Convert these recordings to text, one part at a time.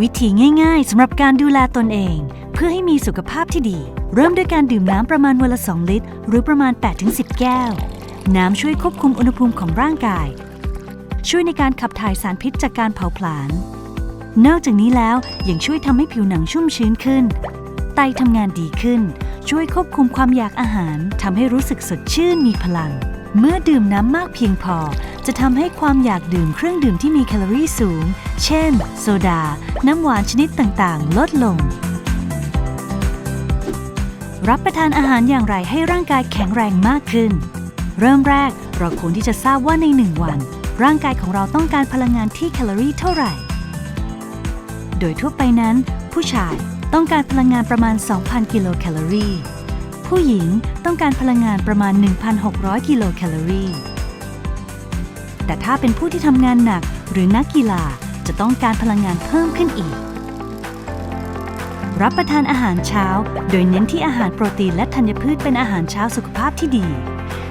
วิธีง่ายๆสำหรับการดูแลตนเอง เพื่อให้มีสุขภาพที่ดี เริ่มด้วยการดื่มน้ำประมาณวันละ 2 ลิตร หรือประมาณ 8-10 แก้ว น้ำช่วยควบคุมอุณหภูมิของร่างกาย ช่วยในการขับถ่ายสารพิษจากการเผาผลาญนอกจากนี้แล้วยังช่วยทำให้ผิวหนังชุ่มชื้นขึ้น ไตทำงานดีขึ้น ช่วยควบคุมความอยากอาหารทำให้รู้สึกสดชื่นมีพลัง เมื่อดื่มน้ำมากเพียงพอ จะทำให้ความอยากดื่มเครื่องดื่มที่มีแคลอรี่สูง เช่น โซดา น้ำหวานชนิดต่างๆ ลดลง รับประทานอาหารอย่างไรให้ร่างกายแข็งแรงมากขึ้น เริ่มแรกเราควรที่จะทราบว่าในหนึ่งวัน ร่างกายของเราต้องการพลังงานที่แคลอรี่เท่าไหร่ โดยทั่วไปนั้น ผู้ชายต้องการพลังงานประมาณ 2,000 กิโลแคลอรี่ ผู้หญิงต้องการพลังงานประมาณ 1,600 กิโลแคลอรี่ แต่ถ้าเป็นผู้ที่ทำงานหนักหรือนักกีฬาจะต้องการพลังงานเพิ่มขึ้นอีก รับประทานอาหารเช้า โดยเน้นที่อาหารโปรตีนและธัญพืชเป็นอาหารเช้าสุขภาพที่ดี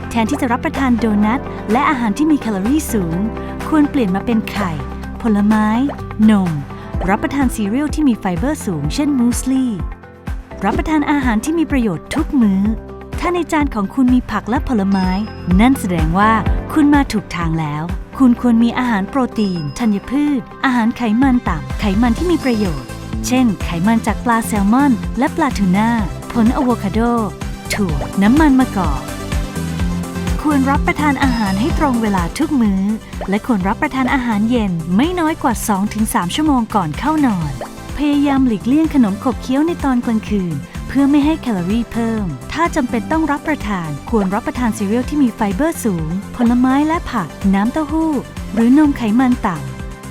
แทนที่จะรับประทานโดนัทและอาหารที่มีแคลอรี่สูง ควรเปลี่ยนมาเป็นไข่ ผลไม้ นม รับประทานซีเรียลที่มีไฟเบอร์สูง เช่นมูสลี่ รับประทานอาหารที่มีประโยชน์ทุกมื้อ ถ้าในจานของคุณมีผักและผลไม้ นั่นแสดงว่า คุณมาถูกทางแล้ว คุณควรมีอาหารโปรตีน ธัญพืช อาหารไขมันต่ำไขมันที่มีประโยชน์ เช่น ไขมันจากปลาแซลมอน และปลาทูน่า ผลอะโวคาโด ถั่ว น้ำมันมะกอกควรรับประทานอาหารให้ตรงเวลาทุกมื้อ และควรรับประทานอาหารเย็นไม่น้อยกว่า 2-3 ชั่วโมงก่อนเข้านอน พยายามหลีกเลี่ยงขนมขบเคี้ยวในตอนกลางคืน เพื่อไม่ให้แคลอรี่เพิ่ม ถ้าจำเป็นต้องรับประทาน ควรรับประทานซีเรียลที่มีไฟเบอร์สูง ผลไม้และผัก น้ำเต้าหู้ หรือนมไขมันต่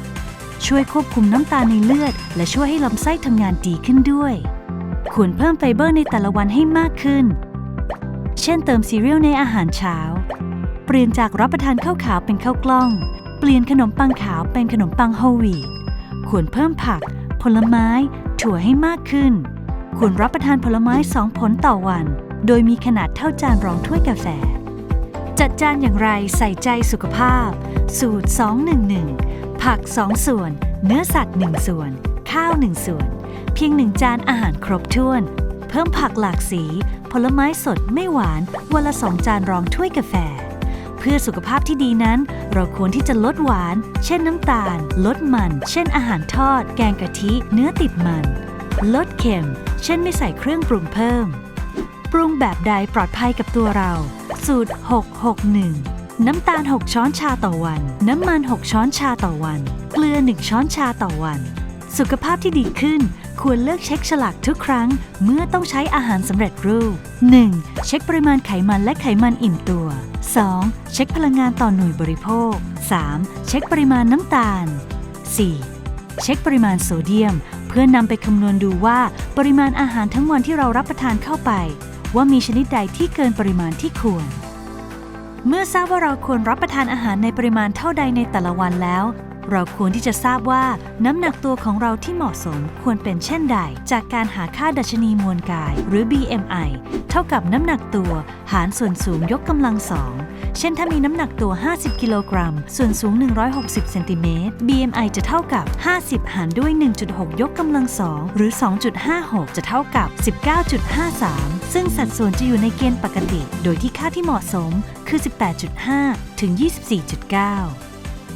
ำ ช่วยควบคุมน้ำตาลในเลือด และช่วยให้ลำไส้ทำงานดีขึ้นด้วย ควรเพิ่มไฟเบอร์ในแต่ละวันให้มากขึ้น เช่นเติมซีเรียลในอาหารเช้า เปลี่ยนจากรับประทานข้าวขาวเป็นข้าวกล้อง เปลี่ยนขนมปังขาวเป็นขนมปังโฮลวีตควรเพิ่มผัก ผลไม้ ถั่วให้มากขึ้น ควรรับประทานผลไม้สองผลต่อวัน โดยมีขนาดเท่าจานรองถ้วยกาแฟ จัดจานอย่างไรใส่ใจสุขภาพ สูตร 211 ผัก 2 ส่วน เนื้อสัตว์ 1 ส่วน ข้าว 1 ส่วน เพียง1จานอาหารครบถ้วน เพิ่มผักหลากสี ผลไม้สดไม่หวาน วันละ2จานรองถ้วยกาแฟ เพื่อสุขภาพที่ดีนั้น เราควรที่จะลดหวาน เช่นน้ำตาล ลดมัน เช่นอาหารทอด แกงกะทิ เนื้อติดมัน ลดเค็ม เช่นไม่ใส่เครื่องปรุงเพิ่ม ปรุงแบบใดปลอดภัยกับตัวเรา สูตร 661 น้ำตาล 6 ช้อนชาต่อวัน น้ำมัน 6 ช้อนชาต่อวัน เกลือ 1 ช้อนชาต่อวัน สุขภาพที่ดีขึ้น ควรเลือกเช็คฉลากทุกครั้ง เมื่อต้องใช้อาหารสำเร็จรูป 1. เช็คปริมาณไขมันและไขมันอิ่มตัว 2. เช็คพลังงานต่อหน่วยบริโภค 3. เช็คปริมาณน้ำตาล 4. เช็คปริมาณโซเดียม เพื่อนำไปคำนวณดูว่าปริมาณอาหารทั้งวันที่เรารับประทานเข้าไป ว่ามีชนิดใดที่เกินปริมาณที่ควร เมื่อทราบว่าเราควรรับประทานอาหารในปริมาณเท่าใดในแต่ละวันแล้ว เราควรที่จะทราบว่า น้ำหนักตัวของเราที่เหมาะสมควรเป็นเช่นใด จากการหาค่าดัชนีมวลกาย หรือ BMI เท่ากับน้ำหนักตัว หารส่วนสูงยกกำลังสองเช่นถ้ามีน้ำหนักตัว 50 กิโลกรัม ส่วนสูง 160 เซนติเมตร BMI จะเท่ากับ 50 หารด้วย 1.6 ยกกำลังสองหรือ 2.56 จะเท่ากับ 19.53 ซึ่งสัดส่วนจะอยู่ในเกณฑ์ปกติ โดยที่ค่าที่เหมาะสมคือ 18.5 ถึง 24.9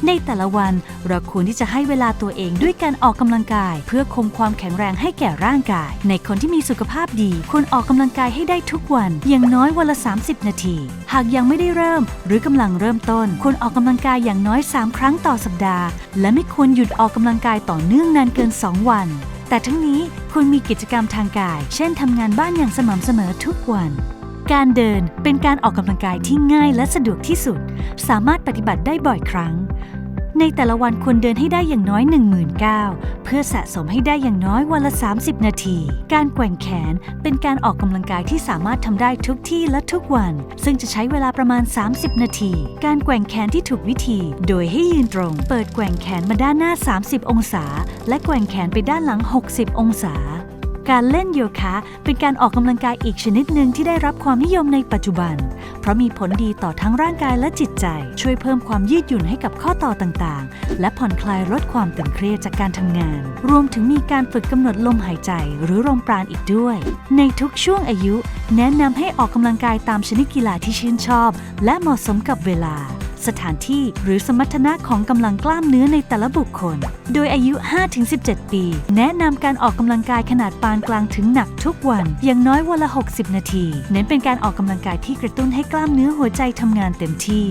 ในแต่ละวันเราควรที่จะให้เวลาตัวเองด้วยการออกกำลังกาย เพื่อคงความแข็งแรงให้แก่ร่างกาย ในคนที่มีสุขภาพดีควรออกกำลังกายให้ได้ทุกวัน อย่างน้อยวันละ 30 นาที หากยังไม่ได้เริ่ม หรือกำลังเริ่มต้นควรออกกำลังกายอย่างน้อย 3 ครั้งต่อสัปดาห์ และไม่ควรหยุดออกกำลังกายต่อเนื่องนานเกิน 2 วัน แต่ทั้งนี้ควรมีกิจกรรมทางกาย เช่นทำงานบ้านอย่างสม่ำเสมอทุกวันการเดินเป็นการออกกำลังกายที่ง่ายและสะดวกที่สุด สามารถปฏิบัติได้บ่อยครั้ง ในแต่ละวันควรเดินให้ได้อย่างน้อย 19,000เพื่อสะสมให้ได้อย่างน้อยวันละ 30 นาที การแกว่งแขนเป็นการออกกำลังกายที่สามารถทำได้ทุกที่และทุกวัน ซึ่งจะใช้เวลาประมาณ 30 นาที การแกว่งแขนที่ถูกวิธี โดยให้ยืนตรง เปิดแกว่งแขนมาด้านหน้า 30 องศา และแกว่งแขนไปด้านหลัง 60 องศา การเล่นโยคะเป็นการออกกำลังกายอีกชนิดหนึ่งที่ได้รับความนิยมในปัจจุบัน เพราะมีผลดีต่อทั้งร่างกายและจิตใจ ช่วยเพิ่มความยืดหยุ่นให้กับข้อต่อต่างๆ และผ่อนคลายลดความตึงเครียดจากการทำงาน รวมถึงมีการฝึกกำหนดลมหายใจหรือลมปราณอีกด้วย ในทุกช่วงอายุ แนะนำให้ออกกำลังกายตามชนิดกีฬาที่ชื่นชอบ และเหมาะสมกับเวลา สถานที่หรือสมรรถนะของกำลังกล้ามเนื้อในแต่ละบุคคล โดยอายุ 5-17 ปี แนะนำการออกกำลังกายขนาดปานกลางถึงหนักทุกวัน อย่างน้อยวันละ 60 นาที เน้นเป็นการออกกำลังกายที่กระตุ้นให้กล้ามเนื้อหัวใจทำงานเต็มที่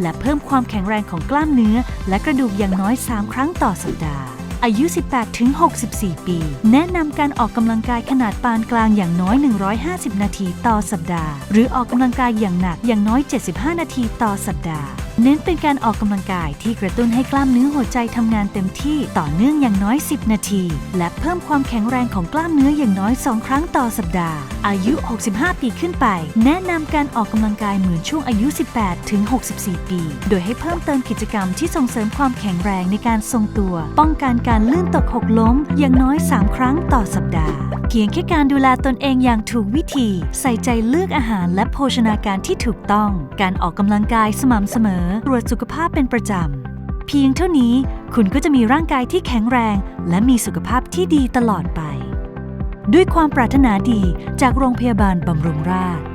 และเพิ่มความแข็งแรงของกล้ามเนื้อ และกระดูกอย่างน้อย 3 ครั้งต่อสัปดาห์อายุ 18-64 ปี แนะนำการออกกำลังกายขนาดปานกลางอย่างน้อย 150 นาทีต่อสัปดาห์ หรือออกกำลังกายอย่างหนักอย่างน้อย 75 นาทีต่อสัปดาห์ เน้นเป็นการออกกำลังกายที่กระตุ้นให้กล้ามเนื้อหัวใจทำงานเต็มที่ต่อเนื่องอย่างน้อย 10 นาที และเพิ่มความแข็งแรงของกล้ามเนื้ออย่างน้อย 2 ครั้งต่อสัปดาห์ อายุ 65 ปีขึ้นไป แนะนำการออกกำลังกายเหมือนช่วงอายุ 18 ถึง 64 ปี โดยให้เพิ่มเติมกิจกรรมที่ส่งเสริมความแข็งแรงในการทรงตัว ป้องกันการลื่นตกหกล้ม อย่างน้อย 3 ครั้งต่อสัปดาห์ เพียงแค่การดูแลตนเองอย่างถูกวิธี ใส่ใจเลือกอาหารและโภชนาการที่ถูกต้อง การออกกำลังกายสม่ำเสมอ ตรวจสุขภาพเป็นประจำ เพียงเท่านี้คุณก็จะมีร่างกายที่แข็งแรง และมีสุขภาพที่ดีตลอดไป ด้วยความปรารถนาดีจากโรงพยาบาลบำรุงราษฎร์